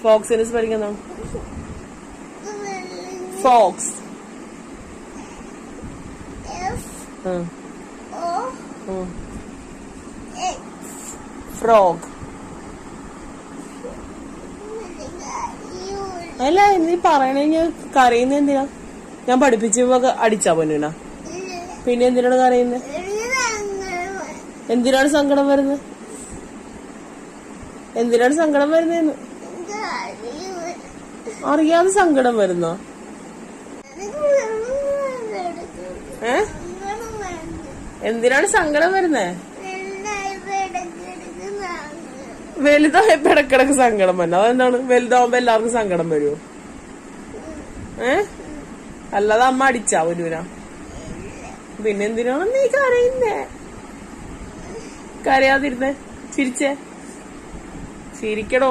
Spelling എന്താണ് Fox frog അല്ല നീ പറയണേ ഞാൻ കരയുന്ന എന്തിനാ? ഞാൻ പഠിപ്പിച്ചപ്പോ അടിച്ചാ പൊന്നിനാ. പിന്നെ എന്തിനാണ് കരയുന്നത് എന്തിനാണ് സങ്കടം വരുന്നത് എന്തിനാണ് സങ്കടം വരുന്നതെന്ന് അറിയാതെ സങ്കടം വരുന്നോ? ഏ? എന്തിനാണ് സങ്കടം വരുന്നേ? വലുതായപ്പോ ഇടക്കിടക്ക് സങ്കടം വരുന്നത് അതെന്താണ്? വലുതാവുമ്പോ എല്ലാവർക്കും സങ്കടം വരുമോ ഏ? അല്ലാതെ അമ്മ അടിച്ചാ ഒരുവിന പിന്നെ എന്തിനാണ് നീ കരയുന്നേ? കരയാതിരുന്നേ? ചിരിച്ചേ? ചിരിക്കടോ?